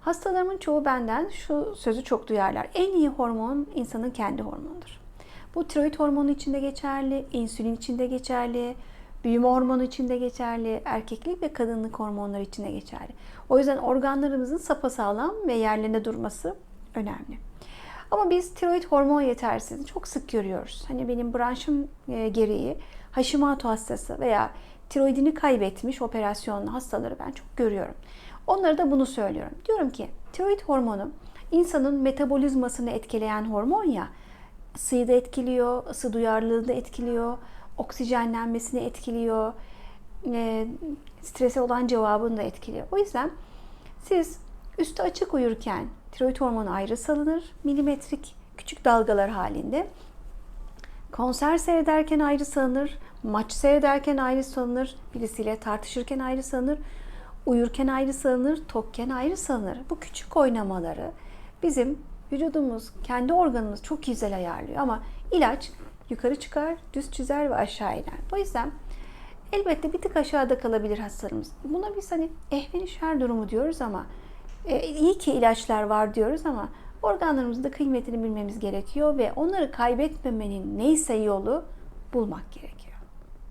Hastalarımın çoğu benden şu sözü çok duyarlar. En iyi hormon insanın kendi hormonudur. Bu tiroid hormonu içinde geçerli, insülin içinde geçerli, büyüme hormonu içinde geçerli, erkeklik ve kadınlık hormonları içinde geçerli. O yüzden organlarımızın sapasağlam ve yerlerinde durması önemli. Ama biz tiroid hormon yetersizliğini çok sık görüyoruz. Hani benim branşım e, gereği Hashimoto hastası veya tiroidini kaybetmiş operasyonlu hastaları ben çok görüyorum. Onlara da bunu söylüyorum. Diyorum ki tiroid hormonu insanın metabolizmasını etkileyen hormon ya ısıyı da etkiliyor, ısı duyarlılığını da etkiliyor, oksijenlenmesini etkiliyor, e, strese olan cevabını da etkiliyor. O yüzden siz üstü açık uyurken tiroid hormonu ayrı salınır, milimetrik küçük dalgalar halinde. Konser seyrederken ayrı salınır, maç seyrederken ayrı salınır, birisiyle tartışırken ayrı salınır, uyurken ayrı salınır, tokken ayrı salınır. Bu küçük oynamaları bizim vücudumuz, kendi organımız çok güzel ayarlıyor ama ilaç yukarı çıkar, düz çizer ve aşağı iner. O yüzden elbette bir tık aşağıda kalabilir hastalarımız. Buna biz hani ehveni şer durumu diyoruz ama e, iyi ki ilaçlar var diyoruz ama organlarımızın da kıymetini bilmemiz gerekiyor ve onları kaybetmemenin neyse yolu bulmak gerekiyor.